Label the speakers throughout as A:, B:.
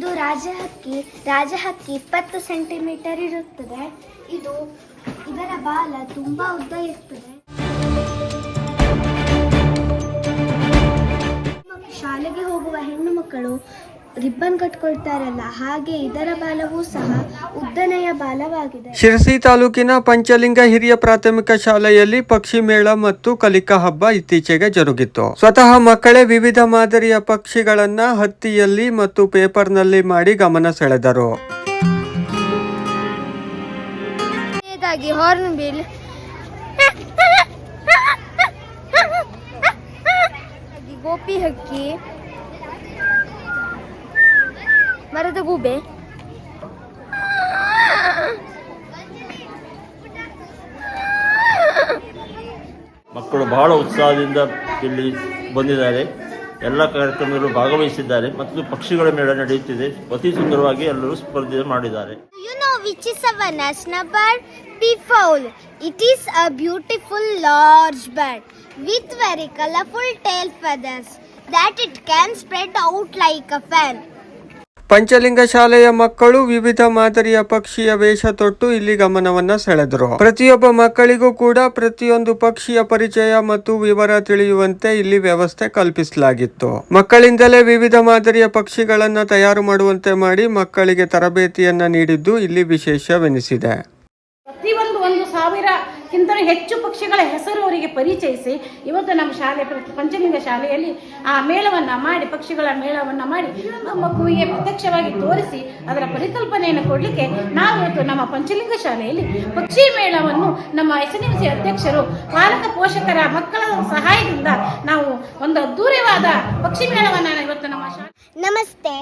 A: ಇದು ರಾಜ ಹಕ್ಕಿ ರಾಜ ಹಕ್ಕಿ ಇಪ್ಪತ್ತು ಸೆಂಟಿಮೀಟರ್ ಇರುತ್ತದೆ. ಇದು ಇದರ ಬಾಲ ತುಂಬಾ ಉದ್ದ ಇರ್ತದೆ. ಶಾಲೆಗೆ ಹೋಗುವ ಹೆಣ್ಣು ಮಕ್ಕಳು ರಿಬ್ಬನ್ ಕಟ್ಕೊಳ್ತಾರಲ್ಲ ಹಾಗೆ ಇದರ ಬಾಲವೂ ಸಹ ಉದ್ದನೆಯ ಬಾಲವಾಗಿದೆ.
B: ಶಿರಸಿ ತಾಲೂಕಿನ ಪಂಚಲಿಂಗ ಹಿರಿಯ ಪ್ರಾಥಮಿಕ ಶಾಲೆಯಲ್ಲಿ ಪಕ್ಷಿ ಮೇಳ ಮತ್ತು ಕಲಿಕಾ ಹಬ್ಬ ಇತ್ತೀಚೆಗೆ ಜರುಗಿತ್ತು ಸ್ವತಃ ಮಕ್ಕಳೇ ವಿವಿಧ ಮಾದರಿಯ ಪಕ್ಷಿಗಳನ್ನ ಹತ್ತಿಯಲ್ಲಿ ಮತ್ತು ಪೇಪರ್ನಲ್ಲಿ ಮಾಡಿ ಗಮನ ಸೆಳೆದರು.
A: ಇದಾಗಿ ಹಾರ್ನ್ ಬಿಲ್ ಗೋಪಿ ಹಕ್ಕಿ. ಮರದ ಗೂಬೆ.
C: ಮಕ್ಕಳು ಬಹಳ ಉತ್ಸಾಹದಿಂದ ಇಲ್ಲಿ ಬಂದಿದ್ದಾರೆ. ಎಲ್ಲ ಕಾರ್ಯಕ್ರಮಗಳು ಭಾಗವಹಿಸಿದ್ದಾರೆ. ಮತ್ತು ಪಕ್ಷಿಗಳ ಮೇಳ ನಡೆಯುತ್ತಿದೆ. ಅತಿ ಸುಂದರವಾಗಿ ಎಲ್ಲರೂ ಸ್ಪರ್ಧೆ ಮಾಡಿದ್ದಾರೆ.
A: You know which is a national bird? Peafowl It is a beautiful large bird with very colorful tail feathers that it can spread out like a fan.
B: Panchalinga ಶಾಲೆಯ ಮಕ್ಕಳು ವಿವಿಧ ಮಾದರಿಯ ಪಕ್ಷಿಯ ವೇಷ ತೊಟ್ಟು ಇಲ್ಲಿ ಗಮನವನ್ನ ಸೆಳೆದರು. ಪ್ರತಿಯೊಬ್ಬ ಮಕ್ಕಳಿಗೂ ಕೂಡ ಪ್ರತಿಯೊಂದು ಪಕ್ಷಿಯ ಪರಿಚಯ ಮತ್ತು ವಿವರ ತಿಳಿಯುವಂತೆ ಇಲ್ಲಿ ವ್ಯವಸ್ಥೆ ಕಲ್ಪಿಸಲಾಗಿತ್ತು. ಮಕ್ಕಳಿಂದಲೇ ವಿವಿಧ ಮಾದರಿಯ ಪಕ್ಷಿಗಳನ್ನ ತಯಾರು ಮಾಡುವಂತೆ ಮಾಡಿ ಮಕ್ಕಳಿಗೆ ತರಬೇತಿಯನ್ನ ನೀಡಿದ್ದು ಇಲ್ಲಿ ವಿಶೇಷವೆನಿಸಿದೆ.
D: ಸಾವಿರಕ್ಕಿಂತಲೂ ಹೆಚ್ಚು ಪಕ್ಷಿಗಳ ಹೆಸರು ಅವರಿಗೆ ಪರಿಚಯಿಸಿ. ಇವತ್ತು ನಮ್ಮ ಶಾಲೆ, ಪಂಚಲಿಂಗ ಶಾಲೆಯಲ್ಲಿ ಆ ಮೇಳವನ್ನು ಮಾಡಿ, ಪಕ್ಷಿಗಳ ಮೇಳವನ್ನು ಮಾಡಿ ಮಗುವಿಗೆ ಪ್ರತ್ಯಕ್ಷವಾಗಿ ತೋರಿಸಿ ಅದರ ಪರಿಕಲ್ಪನೆಯನ್ನು ಕೊಡಲಿಕ್ಕೆ ನಾವು ಇವತ್ತು ನಮ್ಮ ಪಂಚಲಿಂಗ ಶಾಲೆಯಲ್ಲಿ ಪಕ್ಷಿ ಮೇಳವನ್ನು ನಮ್ಮ ಎಸ್ ಎನ್ ಸಿ ಅಧ್ಯಕ್ಷರು, ಪಾಲಕ ಪೋಷಕರ ಮಕ್ಕಳ ಸಹಾಯದಿಂದ ನಾವು ಒಂದು ಅದ್ಧೂರಿವಾದ ಪಕ್ಷಿ ಮೇಳವನ್ನು ಇವತ್ತು ನಮ್ಮ ಶಾಲೆ
A: ನಮಸ್ತೆ.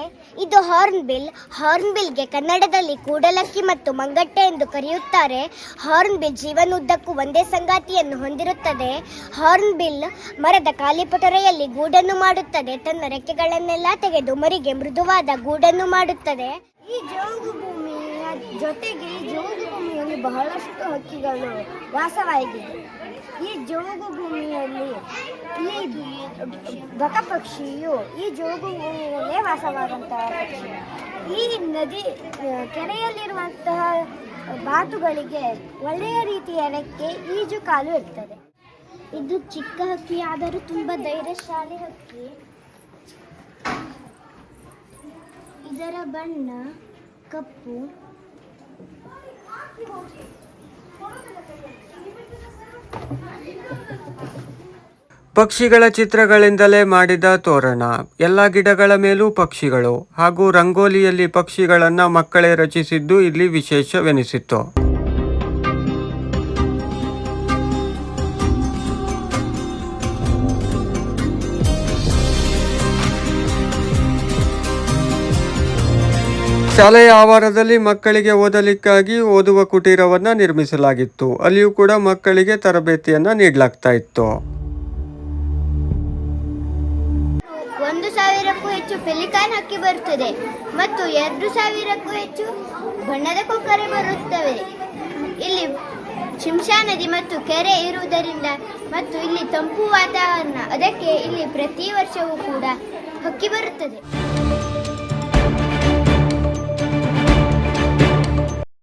A: ಇದು ಹಾರ್ನ್ಬಿಲ್. ಹಾರ್ನ್ಬಿಲ್ಗೆ ಕನ್ನಡದಲ್ಲಿ ಕೂಡಲಕ್ಕಿ ಮತ್ತು ಮಂಗಟ್ಟೆ ಎಂದು ಕರೆಯುತ್ತಾರೆ. ಹಾರ್ನ್ಬಿಲ್ ಜೀವನುದ್ದಕ್ಕೂ ಒಂದೇ ಸಂಗಾತಿಯನ್ನು ಹೊಂದಿರುತ್ತದೆ. ಹಾರ್ನ್ಬಿಲ್ ಮರದ ಕಾಲಿಪಟರೆಯಲ್ಲಿ ಗೂಡನ್ನು ಮಾಡುತ್ತದೆ. ತನ್ನ ರೆಕ್ಕೆಗಳನ್ನೆಲ್ಲ ತೆಗೆದು ಮರಿಗೆ ಮೃದುವಾದ ಗೂಡನ್ನು ಮಾಡುತ್ತದೆ. ಈ ಜೋಗು ಭೂಮಿಯ ಜೊತೆಗೆ ಈ ಜೋಗು ಭೂಮಿಯಲ್ಲಿ ಬಹಳಷ್ಟು ಹಕ್ಕಿಗಳು ವಾಸವಾಗಿದೆ. ಈ ಜೋಗು ಭೂಮಿಯಲ್ಲಿ ಈ ಬಕ ಪಕ್ಷಿಯು ಈ ಜೋಗು ಭೂಮಿಯಲ್ಲೇ ವಾಸವಾದಂತಹ ಈ ನದಿ ಕೆರೆಯಲ್ಲಿರುವಂತಹ ಬಾತುಗಳಿಗೆ ಒಳ್ಳೆಯ ರೀತಿಯ ರೆಕ್ಕೆ, ಈಜು ಕಾಲು ಇರ್ತದೆ. ಇದು ಚಿಕ್ಕ ಹಕ್ಕಿ, ಆದರೂ ತುಂಬ ಧೈರ್ಯಶಾಲಿ ಹಕ್ಕಿ. ಇದರ ಬಣ್ಣ, ಕಪ್ಪು.
B: ಪಕ್ಷಿಗಳ ಚಿತ್ರಗಳಿಂದಲೇ ಮಾಡಿದ ತೋರಣ. ಎಲ್ಲ ಗಿಡಗಳ ಮೇಲೂ ಪಕ್ಷಿಗಳು ಹಾಗೂ ರಂಗೋಲಿಯಲ್ಲಿ ಪಕ್ಷಿಗಳನ್ನು ಮಕ್ಕಳೇ ರಚಿಸಿದ್ದು ಇಲ್ಲಿ ವಿಶೇಷವೆನಿಸಿತ್ತು. ಶಾಲೆಯ ಆವಾರದಲ್ಲಿ ಮಕ್ಕಳಿಗೆ ಓದಲಿಕ್ಕಾಗಿ ಓದುವ ಕುಟೀರವನ್ನು ನಿರ್ಮಿಸಲಾಗಿತ್ತು. ಅಲ್ಲಿಯೂ ಕೂಡ ಮಕ್ಕಳಿಗೆ ತರಬೇತಿಯನ್ನು ನೀಡಲಾಗ್ತಾ ಇತ್ತು.
A: ಒಂದು ಸಾವಿರಕ್ಕೂ ಹೆಚ್ಚು ಪೆಲಿಕಾನ್ ಹಕ್ಕಿ ಬರುತ್ತದೆ ಮತ್ತು ಎರಡು ಸಾವಿರಕ್ಕೂ ಹೆಚ್ಚು ಬಣ್ಣದ ಕೊಕ್ಕರೆ ಬರುತ್ತವೆ. ಇಲ್ಲಿ ಶಿಂಶಾ ನದಿ ಮತ್ತು ಕೆರೆ ಇರುವುದರಿಂದ ಮತ್ತು ಇಲ್ಲಿ ತಂಪು ವಾತಾವರಣ, ಅದಕ್ಕೆ ಇಲ್ಲಿ ಪ್ರತಿ ವರ್ಷವೂ ಕೂಡ ಹಕ್ಕಿ ಬರುತ್ತದೆ.